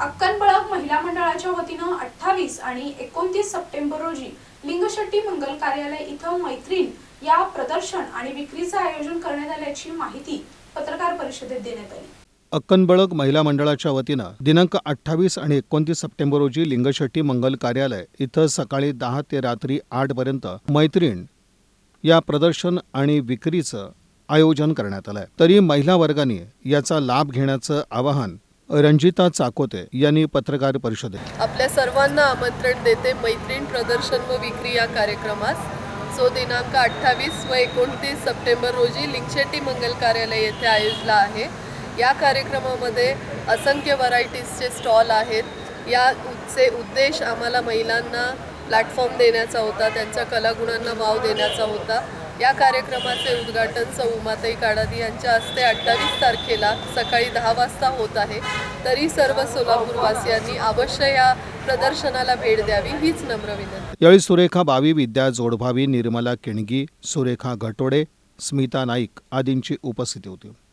अक्कनबळक महिला मंडळाच्या वतीनं अठ्ठावीस आणि एकोणतीस सप्टेंबर रोजी लिंगशेट्टी मंगल कार्यालय इथं मैत्रीण या प्रदर्शन आणि विक्रीचं आयोजन करण्यात आल्याची माहिती पत्रकार परिषदेत देण्यात आली. अक्कनबळक महिला मंडळाच्या वतीनं दिनांक अठ्ठावीस आणि एकोणतीस सप्टेंबर रोजी लिंगशेट्टी मंगल कार्यालय इथं सकाळी दहा ते रात्री आठ पर्यंत मैत्रीण या प्रदर्शन आणि विक्रीचं आयोजन करण्यात आलं आहे तरी महिला वर्गाने याचा लाभ घेण्याचं आवाहन रंजिता चाकोते यांनी पत्रकार परिषदेत. आपल्या सर्वांना आमंत्रण देते मैत्रीण प्रदर्शन व विक्री या कार्यक्रमास. जो दिनांक अठ्ठावीस व एकोणतीस सप्टेंबर रोजी लिंगशेट्टी मंगल कार्यालय येथे आयोजला आहे. या कार्यक्रमामध्ये असंख्य व्हरायटीजचे स्टॉल आहेत. या चे उद्देश आम्हाला महिलांना प्लॅटफॉर्म देण्याचा होता त्यांच्या कलागुणांना वाव देण्याचा होता. या कार्यक्रमाचे उद्घाटन सौ उमाताई काडादी यांच्या हस्ते अठ्ठावीस तारखेला सकाळी दहा वाजता होत आहे. तरी सर्व सोलापूरवासियांनी अवश्य या प्रदर्शनाला भेट द्यावी हीच नम्र विनंती. यावेळी सुरेखा बावी विद्या जोडभावी निर्मला किणगी सुरेखा घटोडे स्मिता नाईक आदींची उपस्थिती होती.